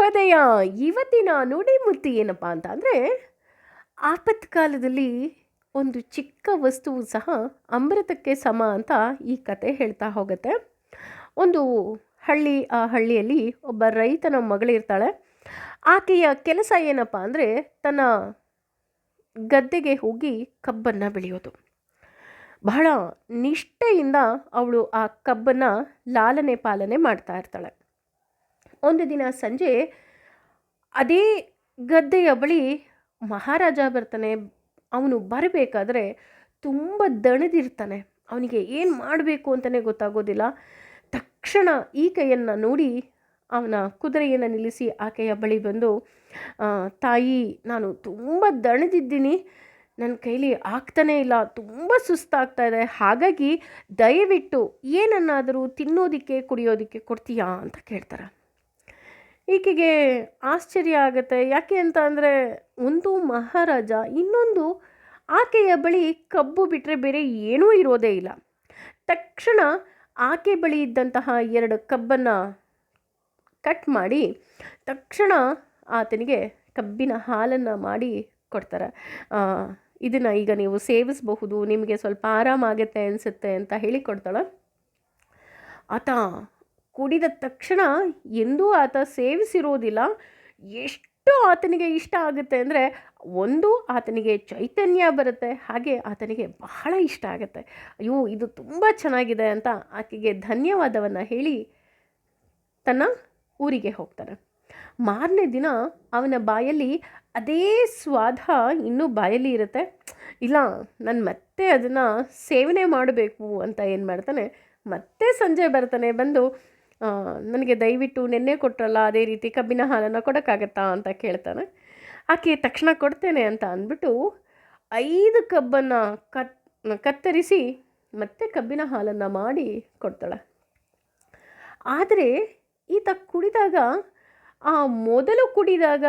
ಶುಭೋದಯ ಇವತ್ತಿನ ನುಡಿಮುತ್ತು ಏನಪ್ಪ ಅಂತ ಅಂದರೆ, ಆಪತ್ಕಾಲದಲ್ಲಿ ಒಂದು ಚಿಕ್ಕ ವಸ್ತುವು ಸಹ ಅಮೃತಕ್ಕೆ ಸಮ ಅಂತ ಈ ಕತೆ ಹೇಳ್ತಾ ಹೋಗುತ್ತೆ. ಒಂದು ಹಳ್ಳಿ, ಆ ಹಳ್ಳಿಯಲ್ಲಿ ಒಬ್ಬ ರೈತನ ಮಗಳಿರ್ತಾಳೆ. ಆಕೆಯ ಕೆಲಸ ಏನಪ್ಪ ಅಂದರೆ, ತನ್ನ ಗದ್ದೆಗೆ ಹೋಗಿ ಕಬ್ಬನ್ನು ಬೆಳೆಯೋದು. ಬಹಳ ನಿಷ್ಠೆಯಿಂದ ಅವಳು ಆ ಕಬ್ಬನ್ನು ಲಾಲನೆ ಪಾಲನೆ ಮಾಡ್ತಾ ಇರ್ತಾಳೆ. ಒಂದು ದಿನ ಸಂಜೆ ಅದೇ ಗದ್ದೆಯ ಬಳಿ ಮಹಾರಾಜ ಬರ್ತಾನೆ. ಅವನು ಬರಬೇಕಾದ್ರೆ ತುಂಬ ದಣಿದಿರ್ತಾನೆ. ಅವನಿಗೆ ಏನು ಮಾಡಬೇಕು ಅಂತಲೇ ಗೊತ್ತಾಗೋದಿಲ್ಲ. ತಕ್ಷಣ ಈಕೆಯನ್ನು ನೋಡಿ ಅವನ ಕುದುರೆಯನ್ನು ನಿಲ್ಲಿಸಿ ಆಕೆಯ ಬಳಿ ಬಂದು ತಾಯಿ, ನಾನು ತುಂಬ ದಣಿದಿದ್ದೀನಿ. ನನ್ನ ಕೈಲಿ ಆಗ್ತಾನೇ ಇಲ್ಲ. ತುಂಬ ಸುಸ್ತಾಗ್ತಾ ಇದೆ. ಹಾಗಾಗಿ ದಯವಿಟ್ಟು ಏನನ್ನಾದರೂ ತಿನ್ನೋದಕ್ಕೆ, ಕುಡಿಯೋದಕ್ಕೆ ಕೊಡ್ತೀಯಾ? ಅಂತ ಕೇಳ್ತಾರೆ. ಈಕೆಗೆ ಆಶ್ಚರ್ಯ ಆಗುತ್ತೆ. ಯಾಕೆ ಅಂತ ಅಂದರೆ ಒಂದು ಮಹಾರಾಜ ಇನ್ನೊಂದು ಆಕೆಯ ಬಳಿ ಕಬ್ಬು ಬಿಟ್ಟರೆ ಬೇರೆ ಏನೂ ಇರೋದೇ ಇಲ್ಲ. ತಕ್ಷಣ ಆಕೆ ಬಳಿ ಇದ್ದಂತಹ ಎರಡು ಕಬ್ಬನ್ನು ಕಟ್ ಮಾಡಿ ತಕ್ಷಣ ಆತನಿಗೆ ಕಬ್ಬಿನ ಹಾಲನ್ನು ಮಾಡಿ ಕೊಡ್ತಾರೆ. ಇದನ್ನು ಈಗ ನೀವು ಸೇವಿಸಬಹುದು, ನಿಮಗೆ ಸ್ವಲ್ಪ ಆರಾಮಾಗುತ್ತೆ ಅನಿಸುತ್ತೆ ಅಂತ ಹೇಳಿ ಕೊಡ್ತಾಳೆ ಆತ ಕುಡಿದ ತಕ್ಷಣ ಎಂದೂ ಆತ ಸೇವಿಸಿರೋದಿಲ್ಲ. ಎಷ್ಟು ಆತನಿಗೆ ಇಷ್ಟ ಆಗುತ್ತೆ ಅಂದರೆ ಒಂದು ಆತನಿಗೆ ಚೈತನ್ಯ ಬರುತ್ತೆ, ಹಾಗೆ ಆತನಿಗೆ ಬಹಳ ಇಷ್ಟ ಆಗುತ್ತೆ. ಅಯ್ಯೋ, ಇದು ತುಂಬ ಚೆನ್ನಾಗಿದೆ ಅಂತ ಆಕೆಗೆ ಧನ್ಯವಾದವನ್ನು ಹೇಳಿ ತನ್ನ ಊರಿಗೆ ಹೋಗ್ತಾರೆ ಮಾರನೇ ದಿನ ಅವನ ಬಾಯಲ್ಲಿ ಅದೇ ಸ್ವಾದ ಇನ್ನೂ ಬಾಯಲ್ಲಿ ಇರುತ್ತೆ. ಇಲ್ಲ, ನಾನು ಮತ್ತೆ ಅದನ್ನು ಸೇವನೆ ಮಾಡಬೇಕು ಅಂತ ಏನು ಮಾಡ್ತಾನೆ, ಮತ್ತೆ ಸಂಜೆ ಬರ್ತಾನೆ ಬಂದು ನನಗೆ ದಯವಿಟ್ಟು ನೆನ್ನೆ ಕೊಟ್ರಲ್ಲ ಅದೇ ರೀತಿ ಕಬ್ಬಿನ ಹಾಲನ್ನು ಕೊಡೋಕ್ಕಾಗತ್ತಾ ಅಂತ ಕೇಳ್ತಾನೆ. ಆಕೆ ತಕ್ಷಣ ಕೊಡ್ತೇನೆ ಅಂತ ಅಂದ್ಬಿಟ್ಟು ಐದು ಕಬ್ಬನ್ನು ಕತ್, ಕತ್ತರಿಸಿ ಮತ್ತೆ ಕಬ್ಬಿನ ಹಾಲನ್ನು ಮಾಡಿ ಕೊಡ್ತಾಳೆ. ಆದರೆ ಈತ ಕುಡಿದಾಗ, ಆ ಮೊದಲು ಕುಡಿದಾಗ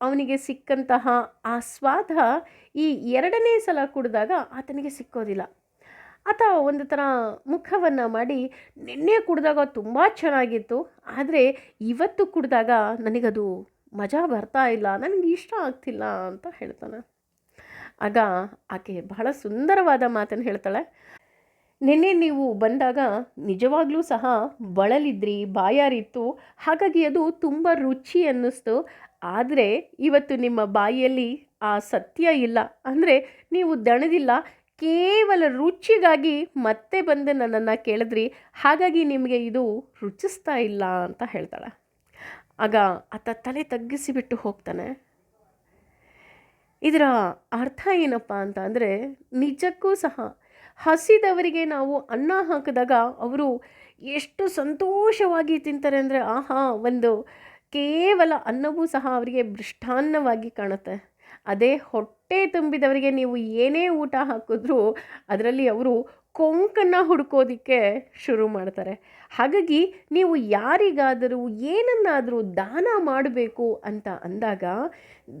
ಅವನಿಗೆ ಸಿಕ್ಕಂತಹ ಆ ಸ್ವಾದ ಈ ಎರಡನೇ ಸಲ ಕುಡಿದಾಗ ಆತನಿಗೆ ಸಿಕ್ಕೋದಿಲ್ಲ. ಆತ ಒಂದು ಥರ ಮುಖವನ್ನು ಮಾಡಿ, ನಿನ್ನೆ ಕುಡಿದಾಗ ತುಂಬ ಚೆನ್ನಾಗಿತ್ತು, ಆದರೆ ಇವತ್ತು ಕುಡಿದಾಗ ನನಗದು ಮಜಾ ಬರ್ತಾ ಇಲ್ಲ, ನನಗೆ ಇಷ್ಟ ಆಗ್ತಿಲ್ಲ ಅಂತ ಹೇಳ್ತಾನೆ. ಆಗ ಆಕೆ ಬಹಳ ಸುಂದರವಾದ ಮಾತನ್ನು ಹೇಳ್ತಾಳೆ. ನಿನ್ನೆ ನೀವು ಬಂದಾಗ ನಿಜವಾಗ್ಲೂ ಸಹ ಬಳಲಿದ್ರಿ, ಬಾಯಾರಿತ್ತು, ಹಾಗಾಗಿ ಅದು ತುಂಬ ರುಚಿ ಅನ್ನಿಸ್ತು, ಆದರೆ ಇವತ್ತು ನಿಮ್ಮ ಬಾಯಿಯಲ್ಲಿ ಆ ಸತ್ಯ ಇಲ್ಲ. ಅಂದರೆ ನೀವು ದಣದಿಲ್ಲ ಕೇವಲ ರುಚಿಗಾಗಿ ಮತ್ತೆ ಬಂದು ನನ್ನನ್ನು ಕೇಳಿದ್ರಿ, ಹಾಗಾಗಿ ನಿಮಗೆ ಇದು ರುಚಿಸ್ತಾ ಇಲ್ಲ ಅಂತ ಹೇಳ್ತಾಳೆ. ಆಗ ಆತ ತಲೆ ತಗ್ಗಿಸಿಬಿಟ್ಟು ಹೋಗ್ತಾನೆ. ಇದರ ಅರ್ಥ ಏನಪ್ಪ ಅಂತ ಅಂದರೆ, ನಿಜಕ್ಕೂ ಸಹ ಹಸಿದವರಿಗೆ ನಾವು ಅನ್ನ ಹಾಕಿದಾಗ ಅವರು ಎಷ್ಟು ಸಂತೋಷವಾಗಿ ತಿಂತಾರೆ ಅಂದರೆ, ಆಹಾ, ಒಂದು ಕೇವಲ ಅನ್ನವೂ ಸಹ ಅವರಿಗೆ ಮೃಷ್ಟಾನ್ನವಾಗಿ ಕಾಣುತ್ತೆ. ಅದೇ ಹೊಟ್ಟೆ ತುಂಬಿದವರಿಗೆ ನೀವು ಏನೇ ಊಟ ಹಾಕಿದ್ರೂ ಅದರಲ್ಲಿ ಅವರು ಕೊಂಕನ್ನು ಹುಡ್ಕೋದಿಕ್ಕೆ ಶುರು ಮಾಡ್ತಾರೆ. ಹಾಗಾಗಿ ನೀವು ಯಾರಿಗಾದರೂ ಏನನ್ನಾದರೂ ದಾನ ಮಾಡಬೇಕು ಅಂತ ಅಂದಾಗ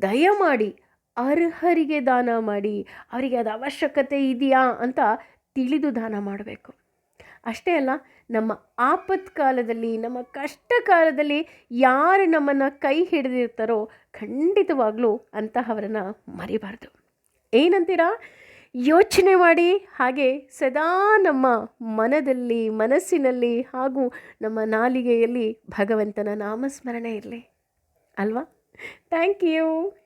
ದಯಮಾಡಿ ಅರ್ಹರಿಗೆ ದಾನ ಮಾಡಿ, ಅವರಿಗೆ ಅದು ಅವಶ್ಯಕತೆ ಇದೆಯಾ ಅಂತ ತಿಳಿದು ದಾನ ಮಾಡಬೇಕು. ಅಷ್ಟೇ ಅಲ್ಲ ನಮ್ಮ ಆಪತ್ಕಾಲದಲ್ಲಿ, ನಮ್ಮ ಕಷ್ಟ ಕಾಲದಲ್ಲಿ ಯಾರು ನಮ್ಮನ್ನು ಕೈ ಹಿಡಿದಿರ್ತಾರೋ ಖಂಡಿತವಾಗ್ಲೂ ಅಂತಹವರನ್ನು ಮರಿಬಾರ್ದು. ಏನಂತೀರಾ? ಯೋಚನೆ ಮಾಡಿ, ಹಾಗೆ ಸದಾ ನಮ್ಮ ಮನದಲ್ಲಿ, ಮನಸ್ಸಿನಲ್ಲಿ ಹಾಗೂ ನಮ್ಮ ನಾಲಿಗೆಯಲ್ಲಿ ಭಗವಂತನ ನಾಮಸ್ಮರಣೆ ಇರಲಿ. ಅಲ್ವಾ? Thank you.